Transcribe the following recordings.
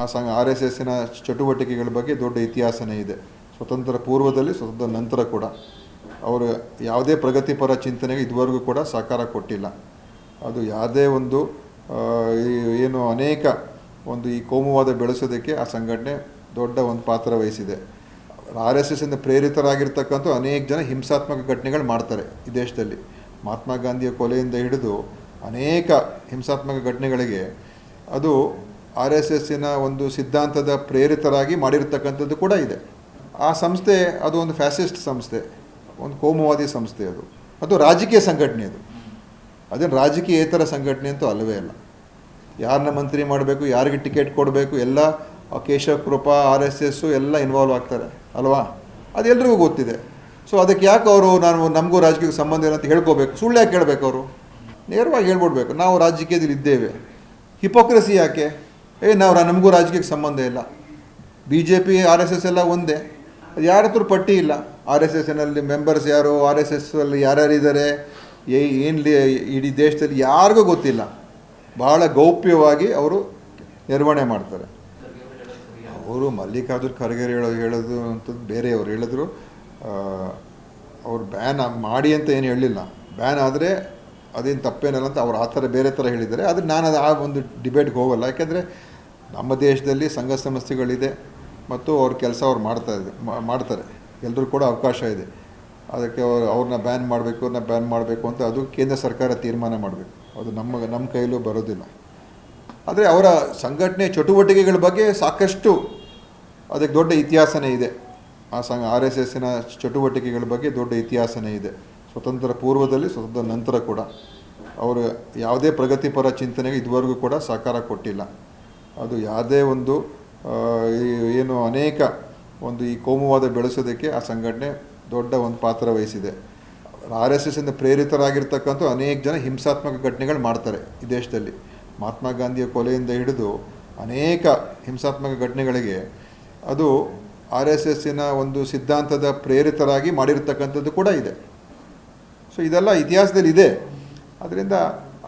ಆ ಸಂಘ R S ಎಸ್ಸಿನ ಚಟುವಟಿಕೆಗಳ ಬಗ್ಗೆ ದೊಡ್ಡ ಇತಿಹಾಸನೇ ಇದೆ. ಸ್ವತಂತ್ರ ಪೂರ್ವದಲ್ಲಿ, ಸ್ವತಂತ್ರ ನಂತರ ಕೂಡ. ಅವರು ಯಾವುದೇ ಪ್ರಗತಿಪರ ಚಿಂತನೆಗೆ ಇದುವರೆಗೂ ಕೂಡ ಸಹಕಾರ ಕೊಟ್ಟಿಲ್ಲ. ಅದು ಯಾವುದೇ ಒಂದು ಏನು ಅನೇಕ ಒಂದು ಈ ಕೋಮುವಾದ ಬೆಳೆಸೋದಕ್ಕೆ ಆ ಸಂಘಟನೆ ದೊಡ್ಡ ಒಂದು ಪಾತ್ರ ವಹಿಸಿದೆ. ಆರ್ ಎಸ್ ಎಸ್ಸಿಂದ ಪ್ರೇರಿತರಾಗಿರ್ತಕ್ಕಂಥ ಅನೇಕ ಜನ ಹಿಂಸಾತ್ಮಕ ಘಟನೆಗಳು ಮಾಡ್ತಾರೆ ಈ ದೇಶದಲ್ಲಿ. ಮಹಾತ್ಮ ಗಾಂಧಿಯ ಕೊಲೆಯಿಂದ ಹಿಡಿದು ಅನೇಕ ಹಿಂಸಾತ್ಮಕ ಘಟನೆಗಳಿಗೆ ಅದು ಆರ್ ಎಸ್ ಎಸ್ಸಿನ ಒಂದು ಸಿದ್ಧಾಂತದ ಪ್ರೇರಿತರಾಗಿ ಮಾಡಿರ್ತಕ್ಕಂಥದ್ದು ಕೂಡ ಇದೆ. ಆ ಸಂಸ್ಥೆ ಅದು ಒಂದು ಫ್ಯಾಸಿಸ್ಟ್ ಸಂಸ್ಥೆ, ಒಂದು ಕೋಮುವಾದಿ ಸಂಸ್ಥೆ ಅದು. ಅದು ರಾಜಕೀಯ ಸಂಘಟನೆ ಅದು. ಅದೇನು ರಾಜಕೀಯೇತರ ಸಂಘಟನೆ ಅಂತೂ ಅಲ್ಲವೇ ಅಲ್ಲ. ಯಾರನ್ನ ಮಂತ್ರಿ ಮಾಡಬೇಕು, ಯಾರಿಗೆ ಟಿಕೆಟ್ ಕೊಡಬೇಕು, ಎಲ್ಲ Keshava Krupa, R S S ಎಲ್ಲ ಇನ್ವಾಲ್ವ್ ಆಗ್ತಾರೆ, ಅಲ್ವಾ? ಅದೆಲ್ಲರಿಗೂ ಗೊತ್ತಿದೆ. ಸೊ ಅದಕ್ಕೆ ಯಾಕೆ ಅವರು ನಾನು ನಮಗೂ ರಾಜಕೀಯಕ್ಕೆ ಸಂಬಂಧ ಇಲ್ಲ ಅಂತ ಹೇಳ್ಕೋಬೇಕು? ಸುಳ್ಳು ಯಾಕೆ ಹೇಳಬೇಕು ಅವರು? ನೇರವಾಗಿ ಹೇಳ್ಬಿಡ್ಬೇಕು. ನಾವು ರಾಜಕೀಯದಲ್ಲಿ ಇದ್ದೇವೆ ಹಿಪೋಕ್ರಸಿ ಯಾಕೆ? ಏ, ನಾವು ನಮಗೂ ರಾಜಕೀಯಕ್ಕೆ ಸಂಬಂಧ ಇಲ್ಲ. B J P R S S ಎಲ್ಲ ಒಂದೇ. ಅದು ಯಾರ ಹತ್ರ ಪಟ್ಟಿ ಇಲ್ಲ. ಆರ್ ಎಸ್ ಎಸ್ನಲ್ಲಿ ಮೆಂಬರ್ಸ್ ಯಾರು, ಆರ್ ಎಸ್ ಎಸ್ಸಲ್ಲಿ ಯಾರ್ಯಾರು ಇದ್ದಾರೆ ಏನು ಇಡೀ ದೇಶದಲ್ಲಿ ಯಾರಿಗೂ ಗೊತ್ತಿಲ್ಲ. ಬಹಳ ಗೌಪ್ಯವಾಗಿ ಅವರು ನಿರ್ವಹಣೆ ಮಾಡ್ತಾರೆ. ಅವರು ಮಲ್ಲಿಕಾರ್ಜುನ್ ಖರ್ಗೆ ಹೇಳೋ, ಹೇಳೋದು ಅಂಥದ್ದು ಬೇರೆಯವರು ಹೇಳಿದ್ರು. ಅವ್ರು ಬ್ಯಾನ್ ಮಾಡಿ ಅಂತ ಏನು ಹೇಳಲಿಲ್ಲ. ಬ್ಯಾನ್ ಆದರೆ ಅದೇನು ತಪ್ಪೇನಲ್ಲ ಅಂತ ಅವ್ರು ಆ ಥರ ಬೇರೆ ಥರ ಹೇಳಿದ್ದಾರೆ. ಆದರೆ ನಾನು ಅದು ಆ ಒಂದು ಡಿಬೇಟ್ಗೆ ಹೋಗಲ್ಲ. ಯಾಕೆಂದರೆ ನಮ್ಮ ದೇಶದಲ್ಲಿ ಸಂಘ ಸಂಸ್ಥೆಗಳಿದೆ ಮತ್ತು ಅವ್ರ ಕೆಲಸ ಅವ್ರು ಮಾಡ್ತಾ ಇದೆ ಮಾಡ್ತಾರೆ. ಎಲ್ಲರೂ ಕೂಡ ಅವಕಾಶ ಇದೆ. ಅದಕ್ಕೆ ಅವ್ರು ಅವ್ರನ್ನ ಬ್ಯಾನ್ ಮಾಡಬೇಕು ಅವ್ರನ್ನ ಬ್ಯಾನ್ ಮಾಡಬೇಕು ಅಂತ ಅದು ಕೇಂದ್ರ ಸರ್ಕಾರ ತೀರ್ಮಾನ ಮಾಡಬೇಕು. ಅದು ನಮ್ಮ ನಮ್ಮ ಕೈಲೂ ಬರೋದಿಲ್ಲ. ಆದರೆ ಅವರ ಸಂಘಟನೆ ಚಟುವಟಿಕೆಗಳ ಬಗ್ಗೆ ಸಾಕಷ್ಟು ಅದಕ್ಕೆ ದೊಡ್ಡ ಇತಿಹಾಸನೇ ಇದೆ. ಆ ಸಂಘ ಆರ್ ಎಸ್ ಎಸ್ಸಿನ ಚಟುವಟಿಕೆಗಳ ಬಗ್ಗೆ ದೊಡ್ಡ ಇತಿಹಾಸನೇ ಇದೆ. ಸ್ವತಂತ್ರ ಪೂರ್ವದಲ್ಲಿ, ಸ್ವತಂತ್ರ ನಂತರ ಕೂಡ. ಅವರು ಯಾವುದೇ ಪ್ರಗತಿಪರ ಚಿಂತನೆಗೆ ಇದುವರೆಗೂ ಕೂಡ ಸಹಕಾರ ಕೊಟ್ಟಿಲ್ಲ. ಅದು ಯಾವುದೇ ಒಂದು ಏನು ಅನೇಕ ಒಂದು ಈ ಕೋಮುವಾದ ಬೆಳೆಸೋದಕ್ಕೆ ಆ ಸಂಘಟನೆ ದೊಡ್ಡ ಒಂದು ಪಾತ್ರ ವಹಿಸಿದೆ. ಆರ್ ಎಸ್ ಎಸ್ಸಿಂದ ಪ್ರೇರಿತರಾಗಿರ್ತಕ್ಕಂಥ ಅನೇಕ ಜನ ಹಿಂಸಾತ್ಮಕ ಘಟನೆಗಳು ಮಾಡ್ತಾರೆ ಈ ದೇಶದಲ್ಲಿ. ಮಹಾತ್ಮ ಗಾಂಧಿಯ ಕೊಲೆಯಿಂದ ಹಿಡಿದು ಅನೇಕ ಹಿಂಸಾತ್ಮಕ ಘಟನೆಗಳಿಗೆ ಅದು ಆರ್ ಎಸ್ ಎಸ್ಸಿನ ಒಂದು ಸಿದ್ಧಾಂತದ ಪ್ರೇರಿತರಾಗಿ ಮಾಡಿರ್ತಕ್ಕಂಥದ್ದು ಕೂಡ ಇದೆ. ಸೊ ಇದೆಲ್ಲ ಇತಿಹಾಸದಲ್ಲಿ ಇದೆ ಅದರಿಂದ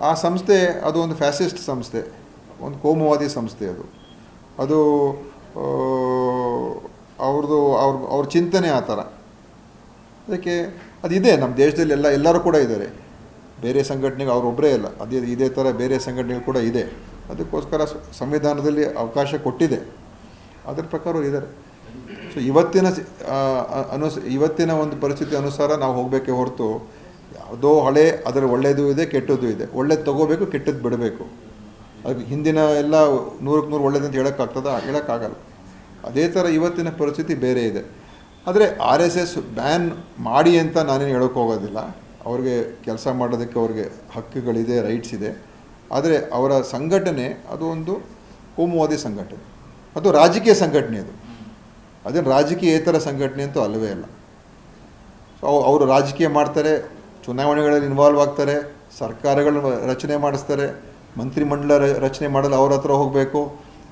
ಆ ಸಂಸ್ಥೆ ಅದು ಒಂದು ಫ್ಯಾಸಿಸ್ಟ್ ಸಂಸ್ಥೆ. ಒಂದು ಕೋಮುವಾದಿ ಸಂಸ್ಥೆ ಅದು. ಅದು ಅವ್ರದ್ದು ಅವ್ರ ಅವ್ರ ಚಿಂತನೆ ಆ ಥರ. ಅದಕ್ಕೆ ಅದಿದೆ ನಮ್ಮ ದೇಶದಲ್ಲಿ ಎಲ್ಲ, ಎಲ್ಲರೂ ಕೂಡ ಇದ್ದಾರೆ. ಬೇರೆ ಸಂಘಟನೆಗೆ ಅವರೊಬ್ಬರೇ ಇಲ್ಲ. ಅದೇ, ಇದೇ ಥರ ಬೇರೆ ಸಂಘಟನೆಗಳು ಕೂಡ ಇದೆ. ಅದಕ್ಕೋಸ್ಕರ ಸಂವಿಧಾನದಲ್ಲಿ ಅವಕಾಶ ಕೊಟ್ಟಿದೆ. ಅದರ ಪ್ರಕಾರ ಇದ್ದಾರೆ. ಸೊ ಇವತ್ತಿನ ಅನುಸ, ಇವತ್ತಿನ ಒಂದು ಪರಿಸ್ಥಿತಿ ಅನುಸಾರ ನಾವು ಹೋಗಬೇಕೆ ಹೊರತು ಯಾವುದೋ ಹಳೆ, ಅದರ ಒಳ್ಳೆಯದು ಇದೆ, ಕೆಟ್ಟದ್ದು ಇದೆ. ಒಳ್ಳೇದು ತೊಗೋಬೇಕು ಕೆಟ್ಟದ್ದು ಬಿಡಬೇಕು. ಅದು ಹಿಂದಿನ ಎಲ್ಲ ನೂರಕ್ಕೆ ನೂರು ಒಳ್ಳೇದಂತ ಹೇಳೋಕ್ಕಾಗ್ತದ? ಹೇಳೋಕ್ಕಾಗಲ್ಲ. ಅದೇ ಥರ ಇವತ್ತಿನ ಪರಿಸ್ಥಿತಿ ಬೇರೆ ಇದೆ. ಆದರೆ ಆರ್ ಎಸ್ ಎಸ್ ಬ್ಯಾನ್ ಮಾಡಿ ಅಂತ ನಾನೇನು ಹೇಳೋಕ್ಕೆ ಹೋಗೋದಿಲ್ಲ. ಅವ್ರಿಗೆ ಕೆಲಸ ಮಾಡೋದಕ್ಕೆ ಅವ್ರಿಗೆ ಹಕ್ಕುಗಳಿದೆ, ರೈಟ್ಸ್ ಇದೆ. ಆದರೆ ಅವರ ಸಂಘಟನೆ ಅದು ಒಂದು ಕೋಮುವಾದಿ ಸಂಘಟನೆ. ಅದು ರಾಜಕೀಯ ಸಂಘಟನೆ ಅದು. ಅದೇನು ರಾಜಕೀಯೇತರ ಸಂಘಟನೆ ಅಂತೂ ಅಲ್ಲವೇ ಅಲ್ಲ. ಸೊ ಅವ್- ಅವರು ರಾಜಕೀಯ ಮಾಡ್ತಾರೆ ಚುನಾವಣೆಗಳಲ್ಲಿ ಇನ್ವಾಲ್ವ್ ಆಗ್ತಾರೆ, ಸರ್ಕಾರಗಳು ರಚನೆ ಮಾಡಿಸ್ತಾರೆ, ಮಂತ್ರಿಮಂಡಲ ಮಂಡಲ ರಚನೆ ಮಾಡಲು ಅವ್ರ ಹತ್ರ ಹೋಗಬೇಕು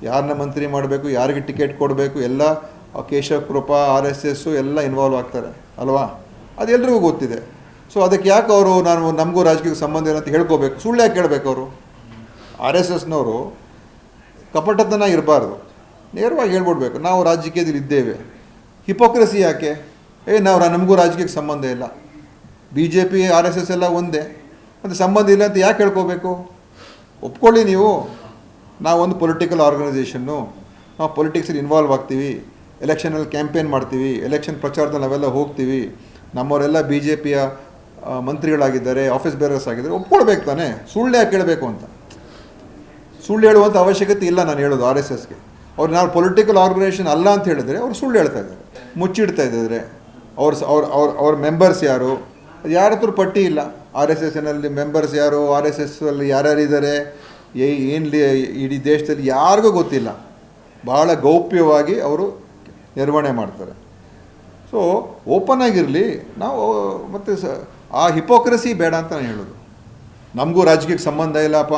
ಯಾರನ್ನ ಮಂತ್ರಿ ಮಾಡಬೇಕು, ಯಾರಿಗೆ ಟಿಕೆಟ್ ಕೊಡಬೇಕು, ಎಲ್ಲ Keshava Krupa, R S S ಎಲ್ಲ ಇನ್ವಾಲ್ವ್ ಆಗ್ತಾರೆ, ಅಲ್ವಾ? ಅದೆಲ್ರಿಗೂ ಗೊತ್ತಿದೆ. ಸೊ ಅದಕ್ಕೆ ಯಾಕೆ ಅವರು ನಾನು ನಮಗೂ ರಾಜಕೀಯಕ್ಕೆ ಸಂಬಂಧ ಏನಂತ ಹೇಳ್ಕೋಬೇಕು? ಸುಳ್ಳು ಯಾಕೆ ಹೇಳ್ಬೇಕು ಅವರು? ಆರ್ ಎಸ್ ಎಸ್ನವರು ಕಪಟತನ ಇರಬಾರ್ದು. ನೇರವಾಗಿ ಹೇಳ್ಬಿಡ್ಬೇಕು, ನಾವು ರಾಜಕೀಯದಲ್ಲಿ ಇದ್ದೇವೆ ಹಿಪೋಕ್ರಸಿ ಯಾಕೆ? ಏ, ನಾವು ನಮಗೂ ರಾಜಕೀಯಕ್ಕೆ ಸಂಬಂಧ ಇಲ್ಲ. B J P R S S ಎಲ್ಲ ಒಂದೇ. ಮತ್ತು ಸಂಬಂಧ ಇಲ್ಲ ಅಂತ ಯಾಕೆ ಹೇಳ್ಕೋಬೇಕು? ಒಪ್ಕೊಳ್ಳಿ ನೀವು. ನಾವೊಂದು ಪೊಲಿಟಿಕಲ್ ಆರ್ಗನೈಸೇಷನ್ನು ನಾವು ಪೊಲಿಟಿಕ್ಸಲ್ಲಿ ಇನ್ವಾಲ್ವ್ ಆಗ್ತೀವಿ. ಎಲೆಕ್ಷನಲ್ಲಿ ಕ್ಯಾಂಪೇನ್ ಮಾಡ್ತೀವಿ. ಎಲೆಕ್ಷನ್ ಪ್ರಚಾರದಲ್ಲಿ ನಾವೆಲ್ಲ ಹೋಗ್ತೀವಿ. ನಮ್ಮವರೆಲ್ಲ ಬಿ ಜೆ ಪಿಯ ಮಂತ್ರಿಗಳಾಗಿದ್ದಾರೆ ಆಫೀಸ್ ಬೇರರ್ಸ್ ಆಗಿದ್ದಾರೆ. ಒಪ್ಕೊಳ್ಬೇಕು ತಾನೇ. ಸುಳ್ಳು ಯಾಕೆ ಹೇಳಬೇಕು ಅಂತ? ಸುಳ್ಳು ಹೇಳುವಂಥ ಅವಶ್ಯಕತೆ ಇಲ್ಲ ನಾನು ಹೇಳೋದು ಆರ್ ಎಸ್ ಎಸ್ಗೆ. ಅವ್ರು ನಾವು ಪೊಲಿಟಿಕಲ್ ಆರ್ಗನೈಸೇಷನ್ ಅಲ್ಲ ಅಂತ ಹೇಳಿದ್ರೆ ಅವ್ರು ಸುಳ್ಳು ಹೇಳ್ತಾ ಇದ್ದಾರೆ. ಮುಚ್ಚಿಡ್ತಾ ಇದ್ದಾರೆ. ಅವ್ರ ಅವ್ರ ಅವ್ರ ಮೆಂಬರ್ಸ್ ಯಾರು? ಯಾರ ಹತ್ರ ಪಟ್ಟಿ ಇಲ್ಲ. ಆರ್ ಎಸ್ ಎಸ್ನಲ್ಲಿ ಮೆಂಬರ್ಸ್ ಯಾರು, ಆರ್ ಎಸ್ ಎಸ್ ಅಲ್ಲಿ ಇದ್ದಾರೆ ಏನು ಇಡೀ ದೇಶದಲ್ಲಿ ಯಾರಿಗೂ ಗೊತ್ತಿಲ್ಲ. ಬಹಳ ಗೌಪ್ಯವಾಗಿ ಅವರು ನಿರ್ವಹಣೆ ಮಾಡ್ತಾರೆ. ಸೊ ಓಪನ್ ಆಗಿರಲಿ, ನಾವು, ಮತ್ತು ಸ, ಆ ಹಿಪೋಕ್ರಸಿ ಬೇಡ ಅಂತ ನಾನು ಹೇಳೋದು. ನಮಗೂ ರಾಜಕೀಯಕ್ಕೆ ಸಂಬಂಧ ಇಲ್ಲಪ್ಪ.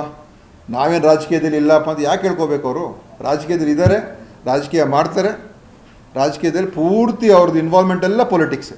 ನಾವೇನು ರಾಜಕೀಯದಲ್ಲಿ ಇಲ್ಲಪ್ಪ ಅಂತ ಯಾಕೆ ಹೇಳ್ಕೋಬೇಕು ಅವರು? ರಾಜಕೀಯದಲ್ಲಿ ಇದ್ದಾರೆ, ರಾಜಕೀಯ ಮಾಡ್ತಾರೆ. ರಾಜಕೀಯದಲ್ಲಿ ಪೂರ್ತಿ ಅವ್ರದ್ದು ಇನ್ವಾಲ್ವ್ಮೆಂಟ್ ಎಲ್ಲ ಪೊಲಿಟಿಕ್ಸ್